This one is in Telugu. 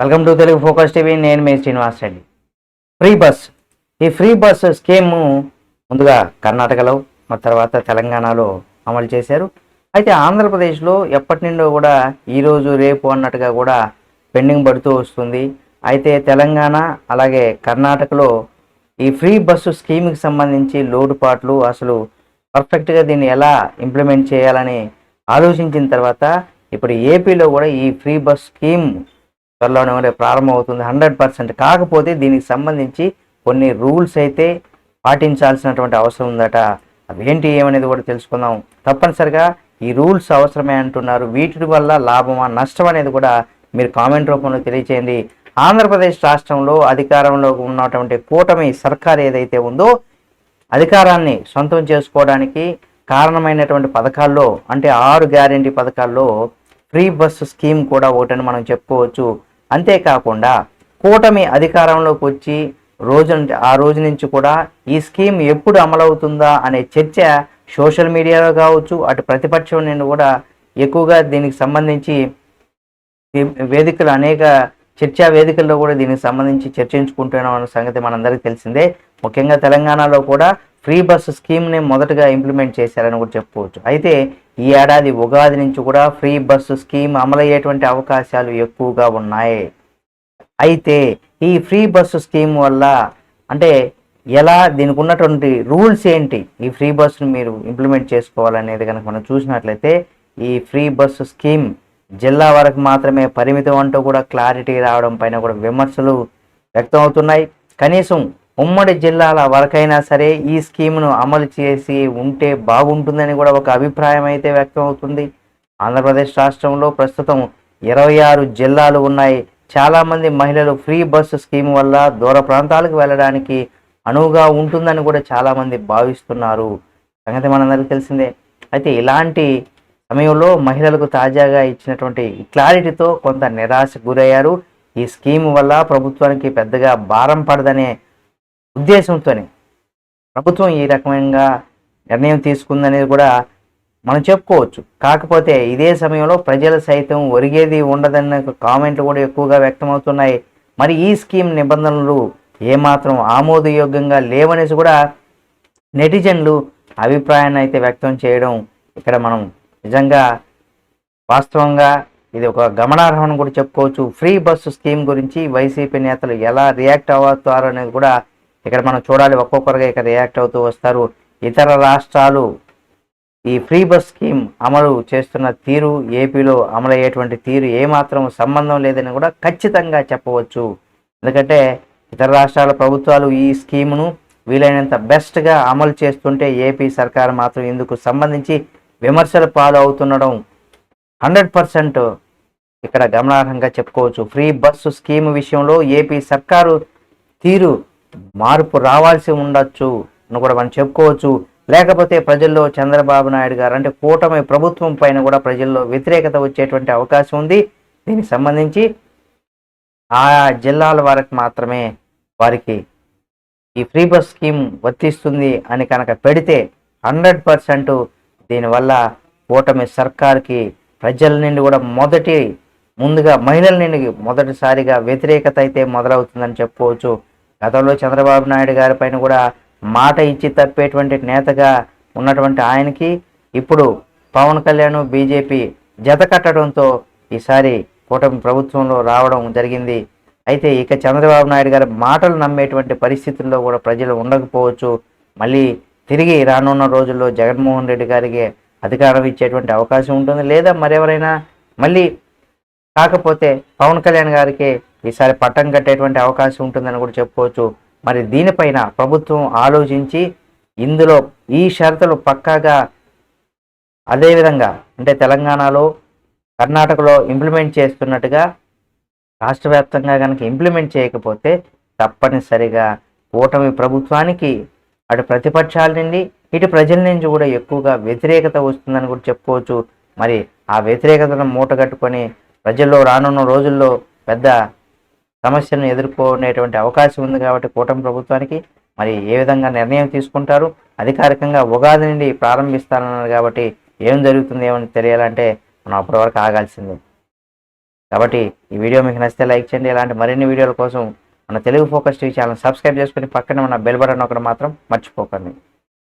Welcome to Telugu focus TV. నేను మీ శ్రీనివాస్ రెడ్డి. Free bus. ఈ ఫ్రీ బస్ స్కీమ్ ముందుగా కర్ణాటకలో మరి తర్వాత తెలంగాణలో అమలు చేశారు. అయితే ఆంధ్రప్రదేశ్లో ఎప్పటి నుండో కూడా ఈరోజు రేపు అన్నట్టుగా కూడా పెండింగ్ పడుతూ వస్తుంది. అయితే తెలంగాణ అలాగే కర్ణాటకలో ఈ ఫ్రీ బస్సు స్కీమ్కి సంబంధించి లోటుపాట్లు అసలు పర్ఫెక్ట్గా దీన్ని ఎలా ఇంప్లిమెంట్ చేయాలని ఆలోచించిన తర్వాత ఇప్పుడు ఏపీలో కూడా ఈ ఫ్రీ బస్ స్కీమ్ త్వరలోనే ప్రారంభం ప్రారంభమవుతుంది. Hundred percent. కాకపోతే దీనికి సంబంధించి కొన్ని రూల్స్ అయితే పాటించాల్సినటువంటి అవసరం ఉందట. అవేంటి ఏమనేది కూడా తెలుసుకుందాం. తప్పనిసరిగా ఈ రూల్స్ అవసరమే అంటున్నారు. వీటి వల్ల లాభమా నష్టం అనేది కూడా మీరు కామెంట్ రూపంలో తెలియచేయండి. ఆంధ్రప్రదేశ్ రాష్ట్రంలో అధికారంలో ఉన్నటువంటి కూటమి సర్కార్ ఏదైతే ఉందో అధికారాన్ని సొంతం చేసుకోవడానికి కారణమైనటువంటి పథకాల్లో అంటే ఆరు గ్యారంటీ పథకాల్లో ఫ్రీ బస్సు స్కీమ్ కూడా ఒకటని మనం చెప్పుకోవచ్చు. అంతేకాకుండా కూటమి అధికారంలోకి వచ్చి రోజు ఆ రోజు నుంచి కూడా ఈ స్కీమ్ ఎప్పుడు అమలవుతుందా అనే చర్చ సోషల్ మీడియాలో కావచ్చు అటు ప్రతిపక్షం నుండి కూడా ఎక్కువగా దీనికి సంబంధించి వేదికలు అనేక చర్చా వేదికల్లో కూడా దీనికి సంబంధించి చర్చించుకుంటున్నాం అన్న సంగతి మనందరికీ తెలిసిందే. ముఖ్యంగా తెలంగాణలో కూడా ఫ్రీ బస్సు స్కీమ్ని మొదటగా ఇంప్లిమెంట్ చేశారని కూడా చెప్పుకోవచ్చు అయితే ఈ ఏడాది ఉగాది నుంచి కూడా ఫ్రీ బస్సు స్కీమ్ అమలయ్యేటువంటి అవకాశాలు ఎక్కువగా ఉన్నాయి. అయితే ఈ ఫ్రీ బస్సు స్కీమ్ వల్ల అంటే ఎలా దీనికి ఉన్నటువంటి రూల్స్ ఏంటి? ఈ ఫ్రీ బస్సును మీరు ఇంప్లిమెంట్ చేసుకోవాలనేది కనుక మనం చూసినట్లయితే ఈ ఫ్రీ బస్సు స్కీమ్ జిల్లా వరకు మాత్రమే పరిమితం అంటూ కూడా క్లారిటీ రావడం పైన కూడా విమర్శలు వ్యక్తం అవుతున్నాయి. కనీసం ఉమ్మడి జిల్లాల వరకైనా సరే ఈ స్కీమ్ను అమలు చేసి ఉంటే బాగుంటుందని కూడా ఒక అభిప్రాయం అయితే వ్యక్తం అవుతుంది. ఆంధ్రప్రదేశ్ రాష్ట్రంలో ప్రస్తుతం ఇరవై ఆరు జిల్లాలు ఉన్నాయి. చాలామంది మహిళలు ఫ్రీ బస్సు స్కీమ్ వల్ల దూర ప్రాంతాలకు వెళ్ళడానికి అనువుగా ఉంటుందని కూడా చాలామంది భావిస్తున్నారు. సంగతి మనందరికీ తెలిసిందే. అయితే ఇలాంటి సమయంలో మహిళలకు తాజాగా ఇచ్చినటువంటి క్లారిటీతో కొంత నిరాశ గురయ్యారు. ఈ స్కీమ్ వల్ల ప్రభుత్వానికి పెద్దగా భారం పడదనే ఉద్దేశంతోనే. ప్రభుత్వం ఈ రకమైన నిర్ణయం తీసుకుందనేది కూడా మనం చెప్పుకోవచ్చు. కాకపోతే ఇదే సమయంలో ప్రజలు సైతం ఒరిగేది ఉండదన్న కామెంట్లు కూడా ఎక్కువగా వ్యక్తమవుతున్నాయి. మరి ఈ స్కీమ్ నిబంధనలు ఏమాత్రం ఆమోదయోగ్యంగా లేవనేసి కూడా నెటిజన్లు అభిప్రాయాన్ని అయితే వ్యక్తం చేయడం ఇక్కడ మనం నిజంగా వాస్తవంగా ఇది ఒక గమనార్హం కూడా చెప్పుకోవచ్చు. ఫ్రీ బస్సు స్కీమ్ గురించి వైసీపీ నేతలు ఎలా రియాక్ట్ అవుతారు అనేది కూడా ఇక్కడ మనం చూడాలి ఒక్కొక్కరుగా ఇక్కడ రియాక్ట్ అవుతూ వస్తారు. ఇతర రాష్ట్రాలు ఈ ఫ్రీ బస్ స్కీమ్ అమలు చేస్తున్న తీరు ఏపీలో అమలయ్యేటువంటి తీరు ఏమాత్రం సంబంధం లేదని కూడా ఖచ్చితంగా చెప్పవచ్చు. ఎందుకంటే ఇతర రాష్ట్రాల ప్రభుత్వాలు ఈ స్కీమును వీలైనంత బెస్ట్గా అమలు చేస్తుంటే ఏపీ సర్కార్ మాత్రం ఇందుకు సంబంధించి విమర్శలు పాలు అవుతుండడం హండ్రెడ్ పర్సెంట్ ఇక్కడ గమనార్హంగా చెప్పుకోవచ్చు. ఫ్రీ బస్సు స్కీమ్ విషయంలో ఏపీ సర్కారు తీరు మార్పు రావాల్సి ఉండొచ్చు అని కూడా మనం చెప్పుకోవచ్చు. లేకపోతే ప్రజల్లో చంద్రబాబు నాయుడు గారు అంటే కూటమి ప్రభుత్వం పైన కూడా ప్రజల్లో వ్యతిరేకత వచ్చేటువంటి అవకాశం ఉంది. దీనికి సంబంధించి ఆ జిల్లాల వరకు మాత్రమే వారికి ఈ ఫ్రీ బస్ స్కీమ్ వర్తిస్తుంది అని కనుక పెడితే హండ్రెడ్ పర్సెంట్ దీనివల్ల కూటమి సర్కార్కి ప్రజల నుండి కూడా మొదటి ముందుగా మహిళల నుండి మొదటిసారిగా వ్యతిరేకత అయితే మొదలవుతుందని చెప్పుకోవచ్చు. గతంలో చంద్రబాబు నాయుడు గారి పైన కూడా మాట ఇచ్చి తప్పేటువంటి నేతగా ఉన్నటువంటి ఆయనకి ఇప్పుడు పవన్ కళ్యాణ్ బీజేపీ జత కట్టడంతో ఈసారి కూటమి ప్రభుత్వంలో రావడం జరిగింది. అయితే ఇక చంద్రబాబు నాయుడు గారి మాటలు నమ్మేటువంటి పరిస్థితుల్లో కూడా ప్రజలు ఉండకపోవచ్చు. మళ్ళీ తిరిగి రానున్న రోజుల్లో జగన్మోహన్ రెడ్డి గారికి అధికారం ఇచ్చేటువంటి అవకాశం ఉంటుంది. లేదా మరెవరైనా మళ్ళీ కాకపోతే పవన్ కళ్యాణ్ గారికి ఈసారి పట్టం కట్టేటువంటి అవకాశం ఉంటుందని కూడా చెప్పుకోవచ్చు. మరి దీనిపైన ప్రభుత్వం ఆలోచించి ఇందులో ఈ షరతులు పక్కాగా అదేవిధంగా అంటే తెలంగాణలో కర్ణాటకలో ఇంప్లిమెంట్ చేస్తున్నట్టుగా రాష్ట్ర వ్యాప్తంగా కనుక ఇంప్లిమెంట్ చేయకపోతే తప్పనిసరిగా కూటమి ప్రభుత్వానికి అటు ప్రతిపక్షాల నుండి ఇటు ప్రజల నుంచి కూడా ఎక్కువగా వ్యతిరేకత వస్తుందని కూడా చెప్పుకోవచ్చు. మరి ఆ వ్యతిరేకతను మూటగట్టుకొని ప్రజల్లో రానున్న రోజుల్లో పెద్ద సమస్యను ఎదుర్కొనేటువంటి అవకాశం ఉంది కాబట్టి కూటమి ప్రభుత్వానికి మరి ఏ విధంగా నిర్ణయం తీసుకుంటారు? అధికారికంగా ఉగాది నుండి ప్రారంభిస్తారన్నారు కాబట్టి ఏం జరుగుతుంది ఏమని తెలియాలంటే మనం అప్పటి వరకు ఆగాల్సిందే. కాబట్టి ఈ వీడియో మీకు నచ్చితే లైక్ చేయండి. ఇలాంటి మరిన్ని వీడియోల కోసం మన Telugu focus TV channel subscribe చేసుకుని పక్కన ఉన్న బెల్ బటన్ ఒకటి మాత్రం మర్చిపోకండి.